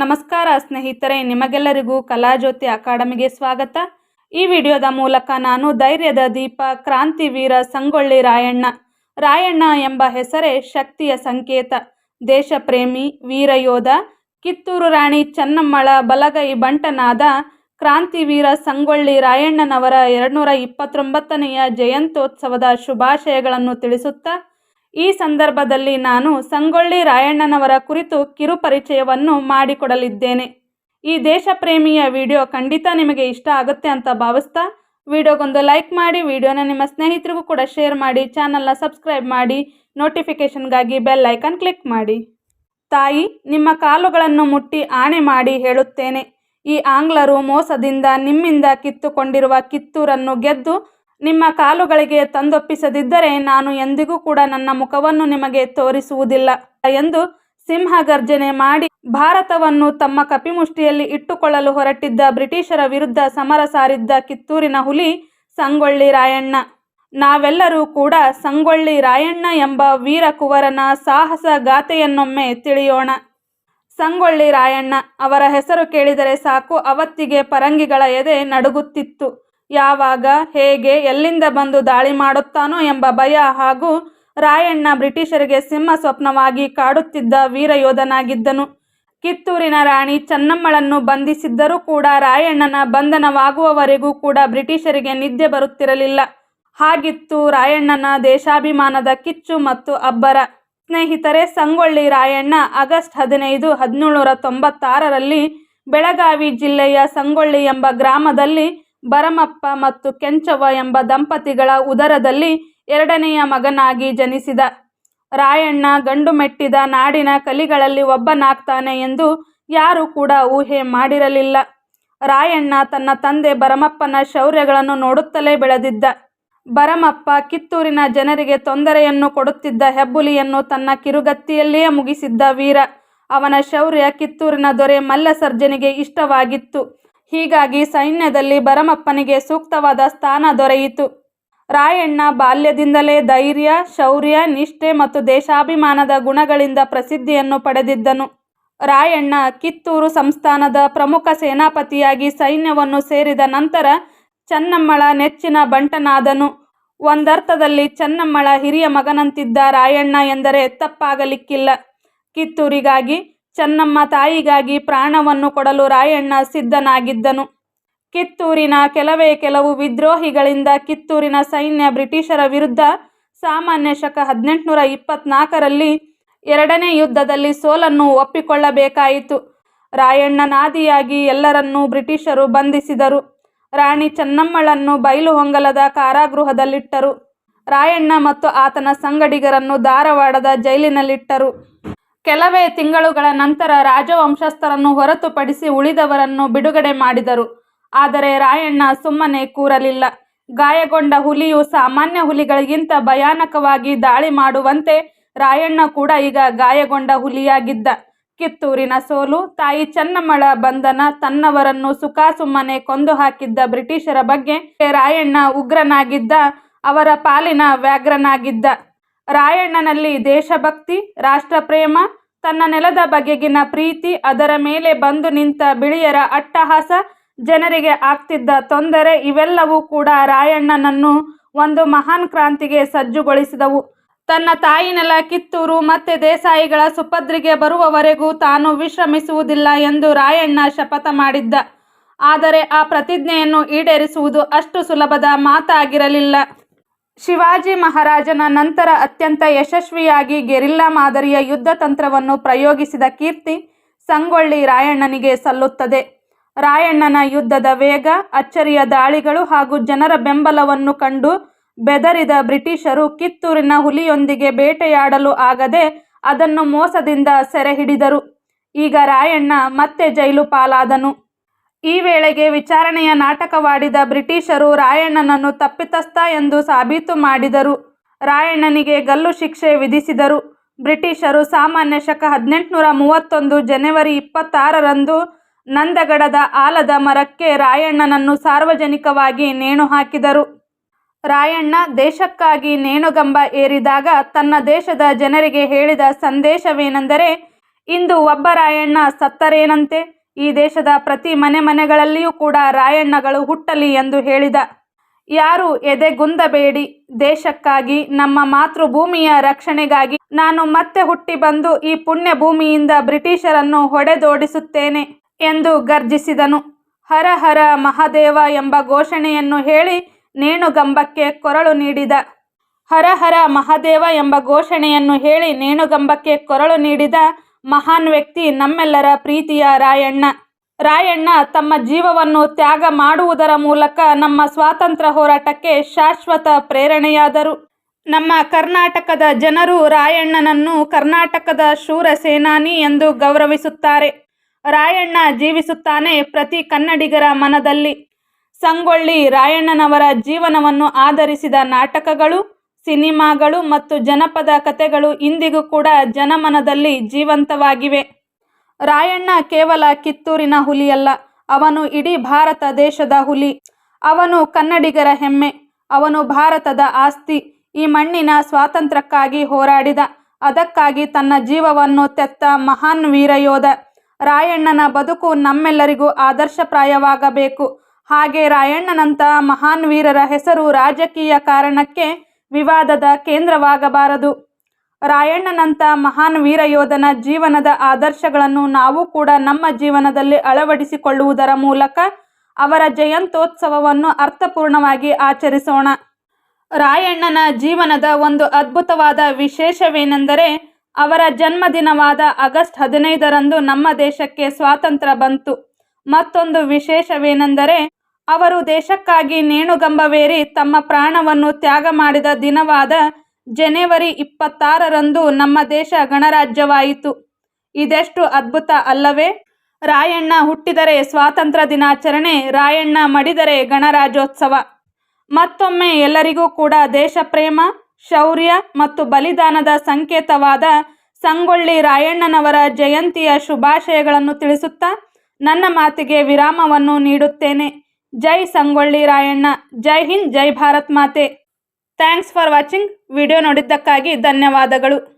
ನಮಸ್ಕಾರ, ಸ್ನೇಹಿತರೆ. ನಿಮಗೆಲ್ಲರಿಗೂ ಕಲಾಜ್ಯೋತಿ ಅಕಾಡೆಮಿಗೆ ಸ್ವಾಗತ. ಈ ವಿಡಿಯೋದ ಮೂಲಕ ನಾನು ಧೈರ್ಯದ ದೀಪ ಕ್ರಾಂತಿವೀರ ಸಂಗೊಳ್ಳಿ ರಾಯಣ್ಣ. ರಾಯಣ್ಣ ಎಂಬ ಹೆಸರೇ ಶಕ್ತಿಯ ಸಂಕೇತ. ದೇಶಪ್ರೇಮಿ ವೀರಯೋಧ ಕಿತ್ತೂರು ರಾಣಿ ಚೆನ್ನಮ್ಮಳ ಬಲಗೈ ಬಂಟನಾದ ಕ್ರಾಂತಿವೀರ ಸಂಗೊಳ್ಳಿ ರಾಯಣ್ಣನವರ ಎರಡುನೂರ ಇಪ್ಪತ್ತೊಂಬತ್ತನೆಯ ಜಯಂತ್ಯೋತ್ಸವದ ಶುಭಾಶಯಗಳನ್ನು ತಿಳಿಸುತ್ತಾ ಈ ಸಂದರ್ಭದಲ್ಲಿ ನಾನು ಸಂಗೊಳ್ಳಿ ರಾಯಣ್ಣನವರ ಕುರಿತು ಕಿರುಪರಿಚಯವನ್ನು ಮಾಡಿಕೊಡಲಿದ್ದೇನೆ. ಈ ದೇಶಪ್ರೇಮಿಯ ವಿಡಿಯೋ ಖಂಡಿತ ನಿಮಗೆ ಇಷ್ಟ ಆಗುತ್ತೆ ಅಂತ ಭಾವಿಸ್ತಾ, ವಿಡಿಯೋಗೊಂದು ಲೈಕ್ ಮಾಡಿ, ವಿಡಿಯೋನ ನಿಮ್ಮ ಸ್ನೇಹಿತರಿಗೂ ಕೂಡ ಶೇರ್ ಮಾಡಿ, ಚಾನಲ್ನ ಸಬ್ಸ್ಕ್ರೈಬ್ ಮಾಡಿ, ನೋಟಿಫಿಕೇಷನ್ಗಾಗಿ ಬೆಲ್ ಐಕನ್ ಕ್ಲಿಕ್ ಮಾಡಿ. ತಾಯಿ, ನಿಮ್ಮ ಕಾಲುಗಳನ್ನು ಮುಟ್ಟಿ ಆಣೆ ಮಾಡಿ ಹೇಳುತ್ತೇನೆ. ಈ ಆಂಗ್ಲರು ಮೋಸದಿಂದ ನಿಮ್ಮಿಂದ ಕಿತ್ತುಕೊಂಡಿರುವ ಕಿತ್ತೂರನ್ನು ಗೆದ್ದು ನಿಮ್ಮ ಕಾಲುಗಳಿಗೆ ತಂದೊಪ್ಪಿಸದಿದ್ದರೆ ನಾನು ಎಂದಿಗೂ ಕೂಡ ನನ್ನ ಮುಖವನ್ನು ನಿಮಗೆ ತೋರಿಸುವುದಿಲ್ಲ ಎಂದು ಸಿಂಹ ಗರ್ಜನೆ ಮಾಡಿ ಭಾರತವನ್ನು ತಮ್ಮ ಕಪಿಮುಷ್ಟಿಯಲ್ಲಿ ಇಟ್ಟುಕೊಳ್ಳಲು ಹೊರಟಿದ್ದ ಬ್ರಿಟಿಷರ ವಿರುದ್ಧ ಸಮರ ಸಾರಿದ್ದ ಕಿತ್ತೂರಿನ ಹುಲಿ ಸಂಗೊಳ್ಳಿ ರಾಯಣ್ಣ. ನಾವೆಲ್ಲರೂ ಕೂಡ ಸಂಗೊಳ್ಳಿ ರಾಯಣ್ಣ ಎಂಬ ವೀರ ಕುವರನ ಸಾಹಸ ಗಾಥೆಯನ್ನೊಮ್ಮೆ ತಿಳಿಯೋಣ. ಸಂಗೊಳ್ಳಿ ರಾಯಣ್ಣ ಅವರ ಹೆಸರು ಕೇಳಿದರೆ ಸಾಕು ಅವತ್ತಿಗೆ ಪರಂಗಿಗಳ ಎದೆ ನಡುಗುತ್ತಿತ್ತು. ಯಾವಾಗ, ಹೇಗೆ, ಎಲ್ಲಿಂದ ಬಂದು ದಾಳಿ ಮಾಡುತ್ತಾನೋ ಎಂಬ ಭಯ ಹಾಗೂ ರಾಯಣ್ಣ ಬ್ರಿಟಿಷರಿಗೆ ಸಿಂಹ ಸ್ವಪ್ನವಾಗಿ ಕಾಡುತ್ತಿದ್ದ ವೀರ ಯೋಧನಾಗಿದ್ದನು ಕಿತ್ತೂರಿನ ರಾಣಿ ಚೆನ್ನಮ್ಮಳನ್ನು ಬಂಧಿಸಿದ್ದರೂ ಕೂಡ ರಾಯಣ್ಣನ ಬಂಧನವಾಗುವವರೆಗೂ ಕೂಡ ಬ್ರಿಟಿಷರಿಗೆ ನಿದ್ದೆ ಬರುತ್ತಿರಲಿಲ್ಲ. ಹಾಗಿತ್ತು ರಾಯಣ್ಣನ ದೇಶಾಭಿಮಾನದ ಕಿಚ್ಚು ಮತ್ತು ಅಬ್ಬರ. ಸ್ನೇಹಿತರೆ, ಸಂಗೊಳ್ಳಿ ರಾಯಣ್ಣ ಆಗಸ್ಟ್ ಹದಿನೈದು ಹದಿನೇಳುನೂರ ತೊಂಬತ್ತಾರರಲ್ಲಿ ಬೆಳಗಾವಿ ಜಿಲ್ಲೆಯ ಸಂಗೊಳ್ಳಿ ಎಂಬ ಗ್ರಾಮದಲ್ಲಿ ಭರಮಪ್ಪ ಮತ್ತು ಕೆಂಚವ್ವ ಎಂಬ ದಂಪತಿಗಳ ಉದರದಲ್ಲಿ ಎರಡನೆಯ ಮಗನಾಗಿ ಜನಿಸಿದ. ರಾಯಣ್ಣ ಗಂಡು ಮೆಟ್ಟಿದ ನಾಡಿನ ಕಲಿಗಳಲ್ಲಿ ಒಬ್ಬನಾಗ್ತಾನೆ ಎಂದು ಯಾರೂ ಕೂಡ ಊಹೆ ಮಾಡಿರಲಿಲ್ಲ. ರಾಯಣ್ಣ ತನ್ನ ತಂದೆ ಭರಮಪ್ಪನ ಶೌರ್ಯಗಳನ್ನು ನೋಡುತ್ತಲೇ ಬೆಳೆದಿದ್ದ. ಭರಮಪ್ಪ ಕಿತ್ತೂರಿನ ಜನರಿಗೆ ತೊಂದರೆಯನ್ನು ಕೊಡುತ್ತಿದ್ದ ಹೆಬ್ಬುಲಿಯನ್ನು ತನ್ನ ಕಿರುಗತ್ತಿಯಲ್ಲಿಯೇ ಮುಗಿಸಿದ್ದ ವೀರ. ಅವನ ಶೌರ್ಯ ಕಿತ್ತೂರಿನ ದೊರೆ ಮಲ್ಲಸರ್ಜನಿಗೆ ಇಷ್ಟವಾಗಿತ್ತು. ಹೀಗಾಗಿ ಸೈನ್ಯದಲ್ಲಿ ಭರಮಪ್ಪನಿಗೆ ಸೂಕ್ತವಾದ ಸ್ಥಾನ ದೊರೆಯಿತು. ರಾಯಣ್ಣ ಬಾಲ್ಯದಿಂದಲೇ ಧೈರ್ಯ, ಶೌರ್ಯ, ನಿಷ್ಠೆ ಮತ್ತು ದೇಶಾಭಿಮಾನದ ಗುಣಗಳಿಂದ ಪ್ರಸಿದ್ಧಿಯನ್ನು ಪಡೆದಿದ್ದನು. ರಾಯಣ್ಣ ಕಿತ್ತೂರು ಸಂಸ್ಥಾನದ ಪ್ರಮುಖ ಸೇನಾಪತಿಯಾಗಿ ಸೈನ್ಯವನ್ನು ಸೇರಿದ ನಂತರ ಚೆನ್ನಮ್ಮಳ ನೆಚ್ಚಿನ ಬಂಟನಾದನು. ಒಂದರ್ಥದಲ್ಲಿ ಚೆನ್ನಮ್ಮಳ ಹಿರಿಯ ಮಗನಂತಿದ್ದ ರಾಯಣ್ಣ ಎಂದರೆ ತಪ್ಪಾಗಲಿಕ್ಕಿಲ್ಲ. ಕಿತ್ತೂರಿಗಾಗಿ ಚೆನ್ನಮ್ಮ ತಾಯಿಗಾಗಿ ಪ್ರಾಣವನ್ನು ಕೊಡಲು ರಾಯಣ್ಣ ಸಿದ್ಧನಾಗಿದ್ದನು. ಕಿತ್ತೂರಿನ ಕೆಲವೇ ಕೆಲವು ವಿದ್ರೋಹಿಗಳಿಂದ ಕಿತ್ತೂರಿನ ಸೈನ್ಯ ಬ್ರಿಟಿಷರ ವಿರುದ್ಧ ಸಾಮಾನ್ಯ ಶಕ ಹದಿನೆಂಟುನೂರ ಇಪ್ಪತ್ನಾಲ್ಕರಲ್ಲಿ ಎರಡನೇ ಯುದ್ಧದಲ್ಲಿ ಸೋಲನ್ನು ಒಪ್ಪಿಕೊಳ್ಳಬೇಕಾಯಿತು. ರಾಯಣ್ಣನಾದಿಯಾಗಿ ಎಲ್ಲರನ್ನೂ ಬ್ರಿಟಿಷರು ಬಂಧಿಸಿದರು. ರಾಣಿ ಚೆನ್ನಮ್ಮಳನ್ನು ಬೈಲುಹೊಂಗಲದ ಕಾರಾಗೃಹದಲ್ಲಿಟ್ಟರು. ರಾಯಣ್ಣ ಮತ್ತು ಆತನ ಸಂಗಡಿಗರನ್ನು ಧಾರವಾಡದ ಜೈಲಿನಲ್ಲಿಟ್ಟರು. ಕೆಲವೇ ತಿಂಗಳುಗಳ ನಂತರ ರಾಜವಂಶಸ್ಥರನ್ನು ಹೊರತುಪಡಿಸಿ ಉಳಿದವರನ್ನು ಬಿಡುಗಡೆ ಮಾಡಿದರು. ಆದರೆ ರಾಯಣ್ಣ ಸುಮ್ಮನೆ ಕೂರಲಿಲ್ಲ. ಗಾಯಗೊಂಡ ಹುಲಿಯು ಸಾಮಾನ್ಯ ಹುಲಿಗಳಿಗಿಂತ ಭಯಾನಕವಾಗಿ ದಾಳಿ ಮಾಡುವಂತೆ ರಾಯಣ್ಣ ಕೂಡ ಈಗ ಗಾಯಗೊಂಡ ಹುಲಿಯಾಗಿದ್ದ. ಕಿತ್ತೂರಿನ ಸೋಲು, ತಾಯಿ ಚೆನ್ನಮ್ಮಳ ಬಂಧನ, ತನ್ನವರನ್ನು ಸುಖಾಸುಮ್ಮನೆ ಕೊಂದು ಹಾಕಿದ್ದ ಬ್ರಿಟಿಷರ ಬಗ್ಗೆ ರಾಯಣ್ಣ ಉಗ್ರನಾಗಿದ್ದ, ಅವರ ಪಾಲಿನ ವ್ಯಾಘ್ರನಾಗಿದ್ದ. ರಾಯಣ್ಣನಲ್ಲಿ ದೇಶಭಕ್ತಿ, ರಾಷ್ಟ್ರಪ್ರೇಮ, ತನ್ನ ನೆಲದ ಬಗೆಗಿನ ಪ್ರೀತಿ, ಅದರ ಮೇಲೆ ಬಂದು ನಿಂತ ಬಿಳಿಯರ ಅಟ್ಟಹಾಸ, ಜನರಿಗೆ ಆಗ್ತಿದ್ದ ತೊಂದರೆ ಇವೆಲ್ಲವೂ ಕೂಡ ರಾಯಣ್ಣನನ್ನು ಒಂದು ಮಹಾನ್ ಕ್ರಾಂತಿಗೆ ಸಜ್ಜುಗೊಳಿಸಿದವು. ತನ್ನ ತಾಯಿ ನೆಲ, ಕಿತ್ತೂರು ಮತ್ತೆ ದೇಸಾಯಿಗಳ ಸುಪದ್ರಿಗೆ ಬರುವವರೆಗೂ ತಾನು ವಿಶ್ರಮಿಸುವುದಿಲ್ಲ ಎಂದು ರಾಯಣ್ಣ ಶಪಥ ಮಾಡಿದ್ದ. ಆದರೆ ಆ ಪ್ರತಿಜ್ಞೆಯನ್ನು ಈಡೇರಿಸುವುದು ಅಷ್ಟು ಸುಲಭದ ಮಾತಾಗಿರಲಿಲ್ಲ. ಶಿವಾಜಿ ಮಹಾರಾಜನ ನಂತರ ಅತ್ಯಂತ ಯಶಸ್ವಿಯಾಗಿ ಗೆರಿಲ್ಲಾ ಮಾದರಿಯ ಯುದ್ಧ ತಂತ್ರವನ್ನು ಪ್ರಯೋಗಿಸಿದ ಕೀರ್ತಿ ಸಂಗೊಳ್ಳಿ ರಾಯಣ್ಣನಿಗೆ ಸಲ್ಲುತ್ತದೆ. ರಾಯಣ್ಣನ ಯುದ್ಧದ ವೇಗ, ಅಚ್ಚರಿಯ ದಾಳಿಗಳು ಹಾಗೂ ಜನರ ಬೆಂಬಲವನ್ನು ಕಂಡು ಬೆದರಿದ ಬ್ರಿಟಿಷರು ಕಿತ್ತೂರಿನ ಹುಲಿಯೊಂದಿಗೆ ಬೇಟೆಯಾಡಲು ಆಗದೆ ಅದನ್ನು ಮೋಸದಿಂದ ಸೆರೆ ಹಿಡಿದರು ಈಗ ರಾಯಣ್ಣ ಮತ್ತೆ ಜೈಲು ಪಾಲಾದನು. ಈ ವೇಳೆಗೆ ವಿಚಾರಣೆಯ ನಾಟಕವಾಡಿದ ಬ್ರಿಟಿಷರು ರಾಯಣ್ಣನನ್ನು ತಪ್ಪಿತಸ್ಥ ಎಂದು ಸಾಬೀತು ಮಾಡಿದರು. ರಾಯಣ್ಣನಿಗೆ ಗಲ್ಲು ಶಿಕ್ಷೆ ವಿಧಿಸಿದರು. ಬ್ರಿಟಿಷರು ಸಾಮಾನ್ಯ ಶಕ ಹದಿನೆಂಟುನೂರ ಮೂವತ್ತೊಂದು ಜನವರಿ ಇಪ್ಪತ್ತಾರರಂದು ನಂದಗಡದ ಆಲದ ಮರಕ್ಕೆ ರಾಯಣ್ಣನನ್ನು ಸಾರ್ವಜನಿಕವಾಗಿ ನೇಣು ಹಾಕಿದರು. ರಾಯಣ್ಣ ದೇಶಕ್ಕಾಗಿ ನೇಣುಗಂಬ ಏರಿದಾಗ ತನ್ನ ದೇಶದ ಜನರಿಗೆ ಹೇಳಿದ ಸಂದೇಶವೇನೆಂದರೆ, ಇಂದು ಒಬ್ಬ ರಾಯಣ್ಣ ಸತ್ತರೇನಂತೆ? ಈ ದೇಶದ ಪ್ರತಿ ಮನೆ ಮನೆಗಳಲ್ಲಿಯೂ ಕೂಡ ರಾಯಣ್ಣಗಳು ಹುಟ್ಟಲಿ ಎಂದು ಹೇಳಿದ. ಯಾರು ಎದೆಗುಂದಬೇಡಿ, ದೇಶಕ್ಕಾಗಿ, ನಮ್ಮ ಮಾತೃಭೂಮಿಯ ರಕ್ಷಣೆಗಾಗಿ ನಾನು ಮತ್ತೆ ಹುಟ್ಟಿ ಬಂದು ಈ ಪುಣ್ಯ ಭೂಮಿಯಿಂದ ಬ್ರಿಟಿಷರನ್ನು ಹೊಡೆದೋಡಿಸುತ್ತೇನೆ ಎಂದು ಗರ್ಜಿಸಿದನು. ಹರ ಹರ ಮಹಾದೇವ ಎಂಬ ಘೋಷಣೆಯನ್ನು ಹೇಳಿ ನೇಣುಗಂಬಕ್ಕೆ ಕೊರಳು ನೀಡಿದ. ಹರ ಹರ ಮಹಾದೇವ ಎಂಬ ಘೋಷಣೆಯನ್ನು ಹೇಳಿ ನೇಣುಗಂಬಕ್ಕೆ ಕೊರಳು ನೀಡಿದ. ಮಹಾನ್ ವ್ಯಕ್ತಿ ನಮ್ಮೆಲ್ಲರ ಪ್ರೀತಿಯ ರಾಯಣ್ಣ. ರಾಯಣ್ಣ ತಮ್ಮ ಜೀವವನ್ನು ತ್ಯಾಗ ಮಾಡುವುದರ ಮೂಲಕ ನಮ್ಮ ಸ್ವಾತಂತ್ರ್ಯ ಹೋರಾಟಕ್ಕೆ ಶಾಶ್ವತ ಪ್ರೇರಣೆಯಾದರು. ನಮ್ಮ ಕರ್ನಾಟಕದ ಜನರು ರಾಯಣ್ಣನನ್ನು ಕರ್ನಾಟಕದ ಶೂರ ಸೇನಾನಿ ಎಂದು ಗೌರವಿಸುತ್ತಾರೆ. ರಾಯಣ್ಣ ಜೀವಿಸುತ್ತಾನೆ ಪ್ರತಿ ಕನ್ನಡಿಗರ ಮನದಲ್ಲಿ. ಸಂಗೊಳ್ಳಿ ರಾಯಣ್ಣನವರ ಜೀವನವನ್ನು ಆಧರಿಸಿದ ನಾಟಕಗಳು ಸಿನಿಮಾಗಳು ಮತ್ತು ಜನಪದ ಕಥೆಗಳು ಇಂದಿಗೂ ಕೂಡ ಜನಮನದಲ್ಲಿ ಜೀವಂತವಾಗಿವೆ. ರಾಯಣ್ಣ ಕೇವಲ ಕಿತ್ತೂರಿನ ಹುಲಿಯಲ್ಲ, ಅವನು ಇಡೀ ಭಾರತ ದೇಶದ ಹುಲಿ. ಅವನು ಕನ್ನಡಿಗರ ಹೆಮ್ಮೆ, ಅವನು ಭಾರತದ ಆಸ್ತಿ. ಈ ಮಣ್ಣಿನ ಸ್ವಾತಂತ್ರ್ಯಕ್ಕಾಗಿ ಹೋರಾಡಿದ, ಅದಕ್ಕಾಗಿ ತನ್ನ ಜೀವವನ್ನು ತೆತ್ತ ಮಹಾನ್ ವೀರಯೋಧ ರಾಯಣ್ಣನ ಬದುಕು ನಮ್ಮೆಲ್ಲರಿಗೂ ಆದರ್ಶಪ್ರಾಯವಾಗಬೇಕು. ಹಾಗೆ ರಾಯಣ್ಣನಂತಹ ಮಹಾನ್ ವೀರರ ಹೆಸರು ರಾಜಕೀಯ ಕಾರಣಕ್ಕೆ ವಿವಾದದ ಕೇಂದ್ರವಾಗಬಾರದು. ರಾಯಣ್ಣನಂಥ ಮಹಾನ್ ವೀರ ಯೋಧನ ಜೀವನದ ಆದರ್ಶಗಳನ್ನು ನಾವು ಕೂಡ ನಮ್ಮ ಜೀವನದಲ್ಲಿ ಅಳವಡಿಸಿಕೊಳ್ಳುವುದರ ಮೂಲಕ ಅವರ ಜಯಂತೋತ್ಸವವನ್ನು ಅರ್ಥಪೂರ್ಣವಾಗಿ ಆಚರಿಸೋಣ. ರಾಯಣ್ಣನ ಜೀವನದ ಒಂದು ಅದ್ಭುತವಾದ ವಿಶೇಷವೇನೆಂದರೆ ಅವರ ಜನ್ಮದಿನವಾದ ಆಗಸ್ಟ್ ಹದಿನೈದರಂದು ನಮ್ಮ ದೇಶಕ್ಕೆ ಸ್ವಾತಂತ್ರ್ಯ ಬಂತು. ಮತ್ತೊಂದು ವಿಶೇಷವೇನೆಂದರೆ ಅವರು ದೇಶಕ್ಕಾಗಿ ನೇಣುಗಂಬವೇರಿ ತಮ್ಮ ಪ್ರಾಣವನ್ನು ತ್ಯಾಗ ಮಾಡಿದ ದಿನವಾದ ಜನವರಿ ಇಪ್ಪತ್ತಾರರಂದು ನಮ್ಮ ದೇಶ ಗಣರಾಜ್ಯವಾಯಿತು. ಇದೆಷ್ಟು ಅದ್ಭುತ ಅಲ್ಲವೇ? ರಾಯಣ್ಣ ಹುಟ್ಟಿದರೆ ಸ್ವಾತಂತ್ರ್ಯ ದಿನಾಚರಣೆ, ರಾಯಣ್ಣ ಮಡಿದರೆ ಗಣರಾಜ್ಯೋತ್ಸವ. ಮತ್ತೊಮ್ಮೆ ಎಲ್ಲರಿಗೂ ಕೂಡ ದೇಶಪ್ರೇಮ, ಶೌರ್ಯ ಮತ್ತು ಬಲಿದಾನದ ಸಂಕೇತವಾದ ಸಂಗೊಳ್ಳಿ ರಾಯಣ್ಣನವರ ಜಯಂತಿಯ ಶುಭಾಶಯಗಳನ್ನು ತಿಳಿಸುತ್ತಾ ನನ್ನ ಮಾತಿಗೆ ವಿರಾಮವನ್ನು ನೀಡುತ್ತೇನೆ. ಜೈ ಸಂಗೊಳ್ಳಿ ರಾಯಣ್ಣ. ಜೈ ಹಿಂದ್ ಜೈ ಭಾರತ್ ಮಾತೆ. ಥ್ಯಾಂಕ್ಸ್ ಫಾರ್ ವಾಚಿಂಗ್ ವಿಡಿಯೋ ನೋಡಿದ್ದಕ್ಕಾಗಿ ಧನ್ಯವಾದಗಳು.